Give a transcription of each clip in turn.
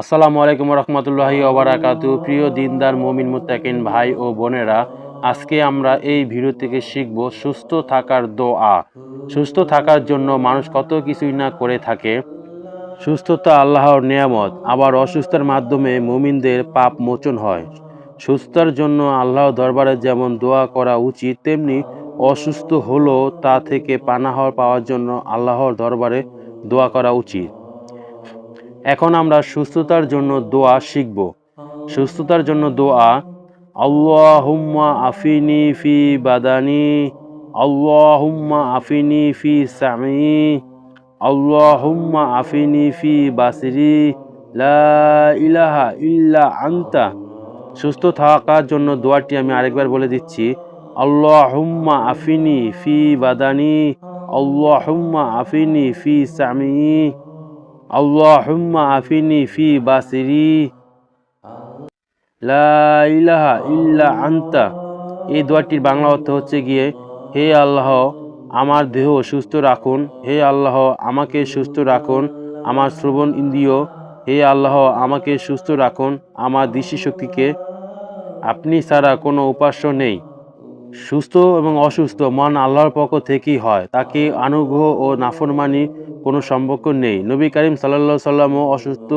আসসালামু আলাইকুম রহমতুল্লাহি ওবরাকাতু প্রিয় দিনদার মমিন মুত্তাকিন ভাই ও বোনেরা, আজকে আমরা এই ভিডিও থেকে শিখব সুস্থ থাকার দোয়া। সুস্থ থাকার জন্য মানুষ কত কিছুই না করে থাকে। সুস্থতা আল্লাহর নিয়ামত, আবার অসুস্থতার মাধ্যমে মুমিনদের পাপ মোচন হয়। সুস্থতার জন্য আল্লাহর দরবারে যেমন দোয়া করা উচিত, তেমনি অসুস্থ হলো তা থেকে পানাহর পাওয়ার জন্য আল্লাহর দরবারে দোয়া করা উচিত। এখন আমরা সুস্থতার জন্য দোয়া শিখব। সুস্থতার জন্য দোয়া, আল্লাহুম্মা আফিনি ফি বাদানি, আল্লাহুম্মা আফিনি ফি সামি, আল্লাহুম্মা আফিনি ফি বাসরি, লা ইলাহা ইল্লা আন্তা। সুস্থ থাকার জন্য দোয়াটি আমি আরেকবার বলে দিচ্ছি, আল্লাহুম্মা আফিনি ফি বাদানি, আল্লাহুম্মা আফিনি ফি সামি। আল্লাহুম্মা আফিনি ফি বাসিরি। লা ইলাহা ইল্লা আন্তা। এই দোয়াটির বাংলা অর্থ হচ্ছে গিয়ে, হে আল্লাহ, আমার দেহ সুস্থ রাখুন। হে আল্লাহ, আমাকে সুস্থ রাখুন। আমার শ্রবণ ইন্দ্রিয়, হে আল্লাহ, আমাকে সুস্থ রাখুন। আমার দৃষ্টিশক্তিকে আপনি ছাড়া কোনো উপাস্য নেই। সুস্থ এবং অসুস্থ মন আল্লাহর পক্ষ থেকেই হয়। তাকে অনুগ্রহ ও নাফরমানি কোনো সম্পর্ক নেই। নবী করিম সাল্লা সাল্লামও অসুস্থ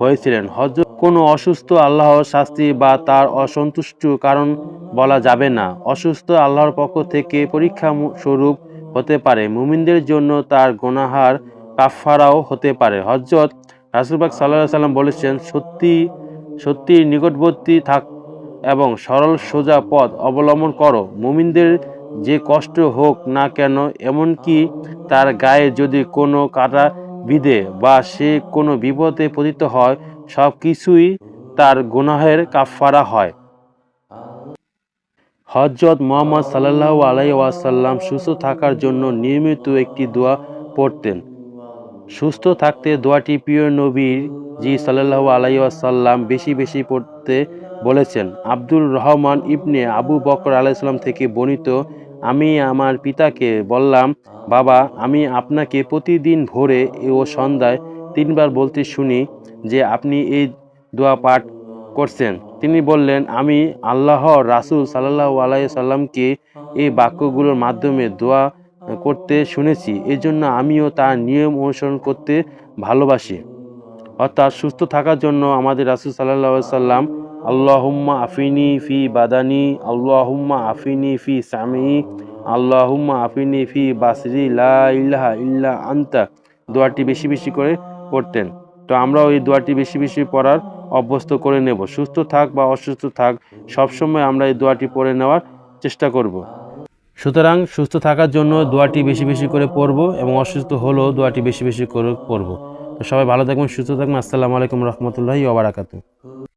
হয়েছিলেন। হজ কোনো অসুস্থ আল্লাহর শাস্তি বা তার অসন্তুষ্ট কারণ বলা যাবে না। অসুস্থ আল্লাহর পক্ষ থেকে পরীক্ষা স্বরূপ হতে পারে। মুমিনদের জন্য তার গোনাহার কাফারাও হতে পারে। হজরত রাসুলবাগ সাল্লাহ সাল্লাম বলেছেন, সত্যি সত্যি নিকটবর্তী থাক এবং সরল সোজা পথ অবলম্বন করো। মুমিনদের যে কষ্ট হোক না কেন, এমনকি তার গায়ে যদি কোনো কাটা বিধে বা সে কোনো বিপদে পতিত হয় সব কিছুই তার গুনাহের কাফারা হয়। হজরত মোহাম্মদ সাল্লাহ আলাই ওয়াসাল্লাম সুস্থ থাকার জন্য নিয়মিত একটি দোয়া পড়তেন। সুস্থ থাকতে দোয়াটি প্রিয় নবীর জি সাল্লাহ আলাই ওয়াসাল্লাম বেশি বেশি পড়তে বলেছেন। আব্দুল রহমান ইবনে আবু বকর আলাইসাল্লাম থেকে বর্ণিত আমি আমার পিতাকে বললাম, বাবা, আমি আপনাকে প্রতিদিন ভোরে ও সন্ধ্যায় তিনবার বলতে শুনি যে আপনি এই দোয়া পাঠ করছেন। তিনি বললেন, আমি আল্লাহ রাসুল সাল্লাহ আলাই সাল্লামকে এই বাক্যগুলোর মাধ্যমে দোয়া করতে শুনেছি। এজন্য আমিও তার নিয়ম অনুসরণ করতে ভালোবাসি। অর্থাৎ সুস্থ থাকার জন্য আমাদের রাসুল সাল্লাহ সাল্লাম আল্লাহুম্মা আফিনি ফি বাদানি, আল্লাহুম্মা আফিনি ফি সামি আল্লাহুম্মা আফিনি ফি বাসরি, লা ইলাহা ইল্লা আন্তা। দোয়াটি বেশি বেশি করে পড়তেন। তো আমরাও এই দোয়াটি বেশি বেশি পড়ার অভ্যস্ত করে নেব। সুস্থ থাক বা অসুস্থ থাক, সবসময় আমরা এই দোয়াটি পড়ে নেওয়ার চেষ্টা করব। সুতরাং সুস্থ থাকার জন্য দোয়াটি বেশি বেশি করে পড়ব এবং অসুস্থ হলেও দোয়াটি বেশি বেশি করে পড়ব। তো সবাই ভালো থাকবেন, সুস্থ থাকবেন। আসসালামু আলাইকুম রহমতুল্লাহি ওবরাকাতু